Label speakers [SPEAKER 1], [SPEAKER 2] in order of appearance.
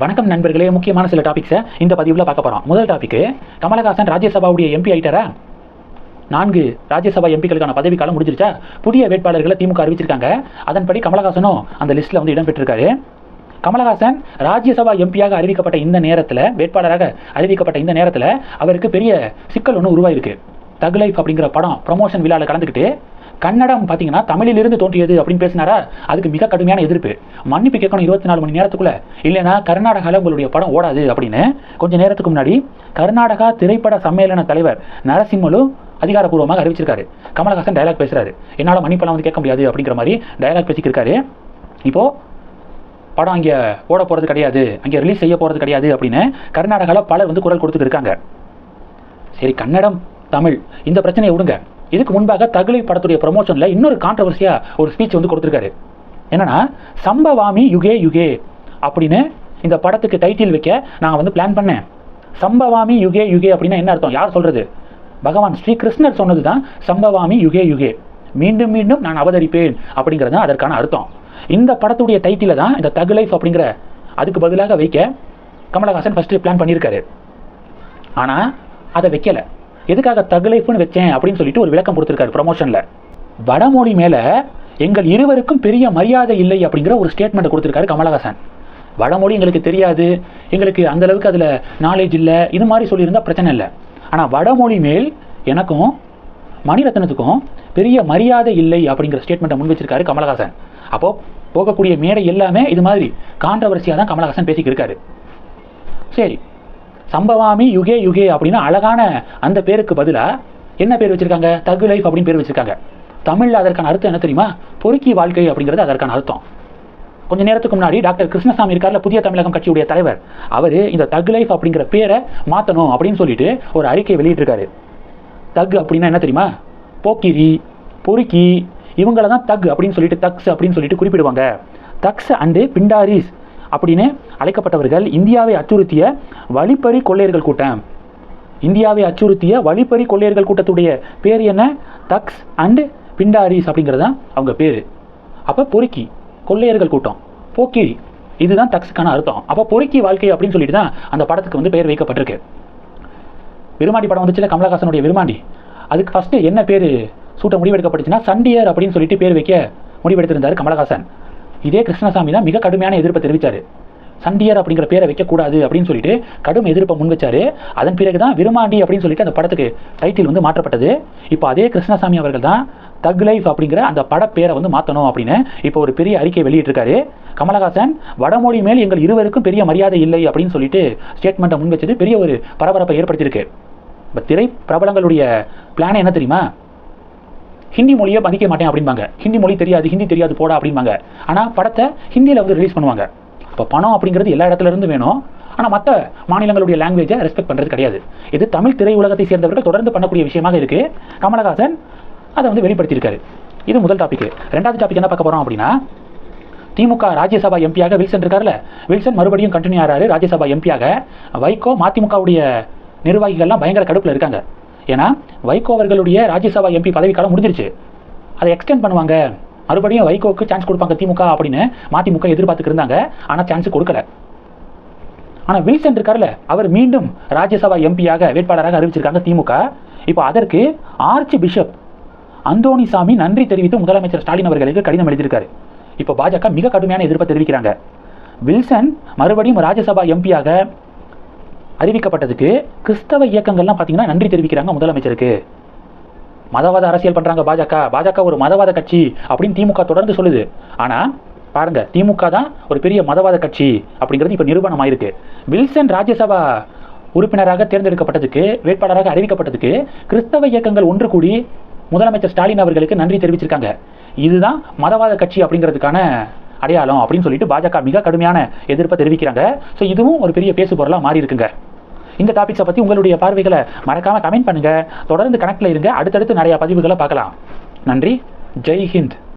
[SPEAKER 1] வணக்கம் நண்பர்களே முக்கியமான சில டாபிக்ஸை இந்த பதிவில் பார்க்க போகிறோம் முதல் டாபிக் கமலஹாசன் ராஜ்யசபாவுடைய எம்பி ஆயிட்டாரா? நான்கு ராஜ்யசபா எம்பிக்களுக்கான பதவிக்காலம் முடிஞ்சிருச்சா? புதிய வேட்பாளர்களை திமுக அறிவிச்சிருக்காங்க. அதன்படி கமலஹாசனும் அந்த லிஸ்ட்டில் வந்து இடம்பெற்றிருக்காரு கமலஹாசன் ராஜ்யசபா எம்பியாக அறிவிக்கப்பட்ட இந்த நேரத்தில் வேட்பாளராக அறிவிக்கப்பட்ட இந்த நேரத்தில் அவருக்கு பெரிய சிக்கல் ஒன்று உருவாயிருக்கு. தக் லைஃப் அப்படிங்கிற படம் ப்ரமோஷன் விழாவில் கலந்துக்கிட்டு கன்னடம் பார்த்தீங்கன்னா தமிழிலிருந்து தோன்றியது அப்படின்னு பேசினாரா? அதுக்கு மிக கடுமையான எதிர்ப்பு. மன்னிப்பு கேட்கணும் இருபத்தி நாலு மணி நேரத்துக்குள்ள. இல்லைன்னா கர்நாடகாவில் உங்களுடைய படம் ஓடாது அப்படின்னு. கொஞ்ச நேரத்துக்கு முன்னாடி கர்நாடகா திரைப்பட சம்மேளன தலைவர் நரசிம்மலு அதிகாரப்பூர்வமாக அறிவிச்சிருக்காரு. கமலஹாசன் டயலாக் பேசுறாரு. என்னால் மன்னிப்பெல்லாம் வந்து கேட்க முடியாது அப்படிங்கிற மாதிரி டயலாக் பேசிக்கிருக்காரு. இப்போ படம் அங்கே ஓட போகிறது கிடையாது. அங்கே ரிலீஸ் செய்ய போகிறது கிடையாது அப்படின்னு கர்நாடகாவில் பலர் வந்து குரல் கொடுத்துட்டு இருக்காங்க. சரி கன்னடம் தமிழ் இந்த பிரச்சனையை விடுங்க. இதுக்கு முன்பாக தகுலை படத்துடைய ப்ரொமோஷனில் இன்னொரு கான்ட்ரவர்சியாக ஒரு ஸ்பீச் வந்து கொடுத்துருக்காரு. என்னன்னா சம்பவாமி யுகே யுகே அப்படின்னு இந்த படத்துக்கு டைட்டில் வைக்க நான் வந்து பிளான் பண்ணேன். சம்பவாமி யுகே யுகே அப்படின்னா என்ன அர்த்தம்? யார் சொல்கிறது பகவான் ஸ்ரீ கிருஷ்ணர் சொன்னது தான் சம்பவாமி யுகே யுகே. மீண்டும் மீண்டும் நான் அவதரிப்பேன் அப்படிங்கிறது தான் அதற்கான அர்த்தம். இந்த படத்துடைய டைட்டில தான் இந்த தகு லைஃப் அப்படிங்கிற அதுக்கு பதிலாக வைக்க கமலஹாசன் ஃபஸ்ட்டு பிளான் பண்ணியிருக்காரு. ஆனால் அதை வைக்கல. எதுக்காக தகுலைஃப்னு வச்சேன் அப்படின்னு சொல்லிட்டு ஒரு விளக்கம் கொடுத்துருக்காரு ப்ரமோஷனில் வடமொழி மேலே எங்கள் இருவருக்கும் பெரிய மரியாதை இல்லை அப்படிங்கிற ஒரு ஸ்டேட்மெண்ட் கொடுத்துருக்காரு கமலஹாசன். வடமொழி எங்களுக்கு தெரியாது எங்களுக்கு அந்த அளவுக்கு அதில் நாலேஜ் இல்லை இது மாதிரி சொல்லியிருந்தால் பிரச்சனை இல்லை. ஆனால் வடமொழி மேல் எனக்கும் மணிரத்னத்துக்கும் பெரிய மரியாதை இல்லை அப்படிங்கிற ஸ்டேட்மெண்ட்டை முன் வச்சிருக்காரு கமலஹாசன். அப்போது போகக்கூடிய மேடை எல்லாமே இது மாதிரி கான்ட்ரவர்சியாக தான் கமலஹாசன் பேசிக்கிருக்காரு. சரி சம்பவாமி யுகே யுகே அப்படின்னு அழகான அந்த பேருக்கு பதிலாக என்ன பேர் வச்சுருக்காங்க? தகு லைஃப் அப்படின்னு பேர் வச்சுருக்காங்க. தமிழில் அதற்கான அர்த்தம் என்ன தெரியுமா? பொறுக்கி வாழ்க்கை அப்படிங்கிறது அதற்கான அர்த்தம். கொஞ்ச நேரத்துக்கு முன்னாடி டாக்டர் கிருஷ்ணசாமி இருக்கார்ல புதிய தமிழகம் கட்சியுடைய தலைவர். அவர் இந்த தக் லைஃப் அப்படிங்கிற பேரை மாற்றணும் அப்படின்னு சொல்லிட்டு ஒரு அறிக்கை வெளியிட்டிருக்காரு. தக் அப்படின்னா என்ன தெரியுமா? போக்கிரி பொறுக்கி இவங்கள தான் தக் அப்படின்னு சொல்லிட்டு தக்ஸ் அப்படின்னு சொல்லிட்டு குறிப்பிடுவாங்க. Thugs and Pindaris. அப்படின்னு அழைக்கப்பட்டவர்கள் இந்தியாவை அச்சுறுத்திய வழிப்பறி கொள்ளையர்கள் கூட்டம். இந்தியாவை அச்சுறுத்திய வழிப்பறி கொள்ளையர்கள் கூட்டத்துடைய பேர் என்ன? தக்ஸ் அண்டு பிண்டாரிஸ் அப்படிங்கிறது தான் அவங்க பேர். அப்போ பொறுக்கி கொள்ளையர்கள் கூட்டம் போக்கிரி இதுதான் தக்ஸுக்கான அர்த்தம். அப்போ பொறுக்கி வாழ்க்கை அப்படின்னு சொல்லிட்டு தான் அந்த படத்துக்கு வந்து பெயர் வைக்கப்பட்டிருக்கு. விருமாண்டி படம் வந்துச்சுல கமலஹாசனுடைய விருமாண்டி அதுக்கு ஃபஸ்ட்டு என்ன பேர்? சூட்ட முடிவெடுக்கப்பட்டுச்சுன்னா சண்டியர் அப்படின்னு சொல்லிட்டு பேர் வைக்க முடிவெடுத்திருந்தார் கமலஹாசன். இதே கிருஷ்ணசாமி தான் மிக கடுமையான எதிர்ப்பை தெரிவித்தார் சண்டியர் அப்படிங்கிற பேரை வைக்கக்கூடாது அப்படின்னு சொல்லிட்டு கடும் எதிர்ப்பை முன் வச்சாரு அதன் பிறகு தான் விருமாண்டி அப்படின்னு சொல்லிட்டு அந்த படத்துக்கு டைட்டில் வந்து மாற்றப்பட்டது. இப்போ அதே கிருஷ்ணசாமி அவர்கள் தான் தக் லைஃப் அப்படிங்கிற அந்த படப்பேரை பேரை வந்து மாற்றணும் அப்படின்னு இப்போ ஒரு பெரிய அறிக்கை வெளியிட்டிருக்காரு. கமலஹாசன் வடமொழி மேல் எங்கள் இருவருக்கும் பெரிய மரியாதை இல்லை அப்படின்னு சொல்லிட்டு ஸ்டேட்மெண்ட்டை முன் வச்சது பெரிய ஒரு பரபரப்பை ஏற்படுத்தியிருக்கு. இப்போ திரை பிரபலங்களுடைய பிளான் என்ன தெரியுமா? ஹிந்தி மொழியை மதிக்க மாட்டேன் அப்படிம்பாங்க. ஹிந்தி மொழி தெரியாது ஹிந்தி தெரியாது போடா அப்படிம்பாங்க. ஆனால் படத்தை ஹிந்தியில் வந்து ரிலீஸ் பண்ணுவாங்க. அப்போ பணம் அப்படிங்கிறது எல்லா இடத்துல இருந்து வேணும். ஆனால் மற்ற மாநிலங்களுடைய லாங்குவேஜை ரெஸ்பெக்ட் பண்ணுறது கிடையாது. இது தமிழ் திரையுலகத்தை சேர்ந்தவர்கள் தொடர்ந்து பண்ணக்கூடிய விஷயமாக இருக்குது கமலஹாசன் அதை வந்து வெளிப்படுத்தியிருக்காரு. இது முதல் டாபிக் ரெண்டாவது டாபிக் என்ன பார்க்க போகிறோம் அப்படின்னா திமுக ராஜ்யசபா எம்பியாக வில்சன் இருக்கார்ல வில்சன் மறுபடியும் கண்டினியூ ஆகிறாரு ராஜ்யசபா எம்பியாக வைகோ மதிமுகவுடைய நிர்வாகிகள்லாம் பயங்கர கடுப்பில் இருக்காங்க. ஏன்னா வைகோ அவர்களுடைய ராஜ்யசபா எம்பி பதவிக்காலம் முடிஞ்சிருச்சு. அதை எக்ஸ்டெண்ட் பண்ணுவாங்க. மறுபடியும் வைகோக்கு சான்ஸ் கொடுப்பாங்க திமுக அப்படின்னு மதிமுக எதிர்பார்த்துக்கு இருந்தாங்க. ஆனால் சான்ஸ் கொடுக்கல. ஆனால் வில்சன் இருக்கார்ல அவர் மீண்டும் ராஜ்யசபா எம்பியாக வேட்பாளராக அறிவிச்சிருக்காங்க திமுக. இப்போ அதற்கு ஆர்ச்சி பிஷப் அந்தோணிசாமி நன்றி தெரிவித்து முதலமைச்சர் ஸ்டாலின் அவர்களுக்கு கடிதம் எழுதியிருக்காரு. இப்போ பாஜக மிக கடுமையான எதிர்ப்பை தெரிவிக்கிறாங்க. வில்சன் மறுபடியும் ராஜ்யசபா எம்பியாக அறிவிக்கப்பட்டதுக்கு கிறிஸ்தவ இயக்கங்கள்லாம் பார்த்தீங்கன்னா நன்றி தெரிவிக்கிறாங்க முதலமைச்சருக்கு. மதவாத அரசியல் பண்ணுறாங்க பாஜக. பாஜக ஒரு மதவாத கட்சி அப்படின்னு திமுக தொடர்ந்து சொல்லுது. ஆனால் பாருங்க திமுக தான் ஒரு பெரிய மதவாத கட்சி அப்படிங்கிறது இப்போ நிரூபணம் ஆயிருக்கு வில்சன் ராஜ்யசபா உறுப்பினராக தேர்ந்தெடுக்கப்பட்டதுக்கு வேட்பாளராக அறிவிக்கப்பட்டதுக்கு கிறிஸ்தவ இயக்கங்கள் ஒன்று கூடி முதலமைச்சர் ஸ்டாலின் அவர்களுக்கு நன்றி தெரிவிச்சிருக்காங்க. இதுதான் மதவாத கட்சி அப்படிங்கிறதுக்கான அடையாளம் அப்படின்னு சொல்லிட்டு பாஜக மிக கடுமையான எதிர்ப்பை தெரிவிக்கிறாங்க. ஸோ இதுவும் ஒரு பெரிய பேசு பொருளாக மாறி இருக்குங்க. இந்த டாபிக்ஸை பற்றி உங்களுடைய பார்வைகளை மறக்காமல் கமெண்ட் பண்ணுங்கள் தொடர்ந்து கனெக்டில் இருங்க. அடுத்தடுத்து நிறையா பதிவுகளை பார்க்கலாம். நன்றி. ஜெய் ஹிந்த்.